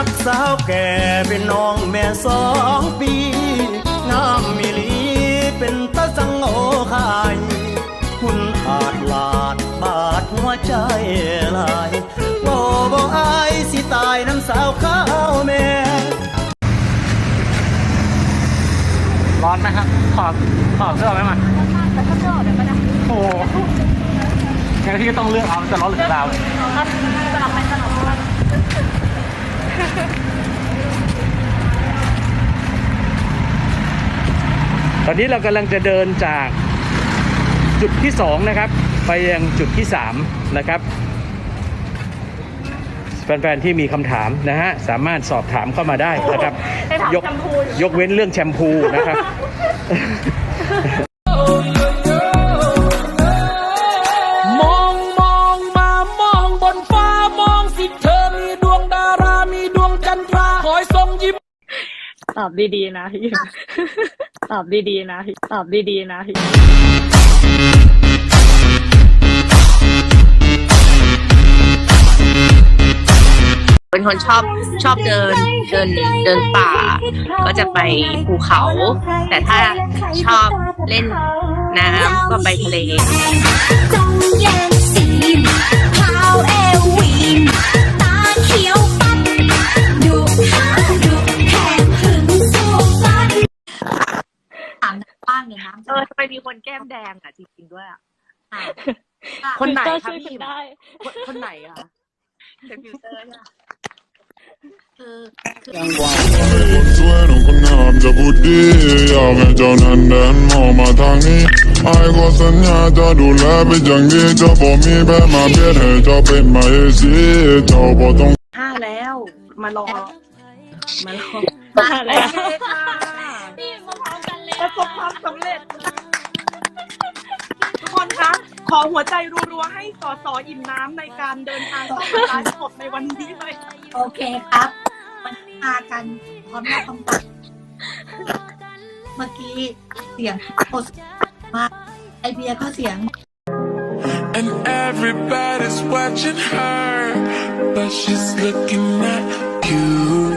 หักสาวแก่เป็นน้องแม่สองปีงามมิลีเป็นตาสังโอคายคุณอาจลาดบาดหัวใจหลายโอ้บ่อายสิตายน้ำสาวข้าวแม่ร้อนไหมครับถอดถอดเสื้อไหมมาแต่ถ้าเจอเดี๋ยวก็ได้โอ้โหงั้นพี่ก็ต้องเลือกเอาจะร้อนหรือจะหนาวก็สลับไปสลับมา ตอนนี้เรากำลังจะเดินจากจุดที่สองนะครับ ไปยังจุดที่สามนะครับแฟนๆที่มีคำถามนะฮะสามารถสอบถามเข้ามาได้นะครับได้ถามยกแชมพูอยู่ยกเว้นเรื่องแชมพูนะครับ ตอบดีๆนะพี่ตอบดีๆนะพี่ตอบดีๆนะพี่เป็นคนชอบชอบเดินเดินเดินป่า ก็จะไปภูเขา แต่ถ้าชอบเล่นน้ำก็ไปทะเล นี่ยนะเออทำไมมีคนแก้มแดงอะจริงๆด้วยอะคนไหนก็คะช่วยพี่กันได้คนคนไหนอะเป็นฟิลเตอร์เนี่ยคือคนสวยน้องคนงามจะพูดดีอยากให้เจ้านั้นเดินมองมาทางนี้ไอ้ก็สัญญาจะดูแลเป็นอย่างดีเจ้าบ่มีแพ้มาเบียดให้เจ้าเป็นมาเอซีเจ้าบ่ต้องห้าแล้ว มารอมารอมาแล้ว ประสบความสำเร็จ ทุกคนคะ ขอหัวใจรัวๆให้สอสออิ่มน้ำในการเดินทางเข้าสู่ไลฟ์สดในวันนี้เลยโอเคครับมันมากันพร้อมหน้าพร้อมตาเมื่อกี้เสียงโคตรมากไอเบียร์ก็เสียง and everybody's watching her but she's looking at you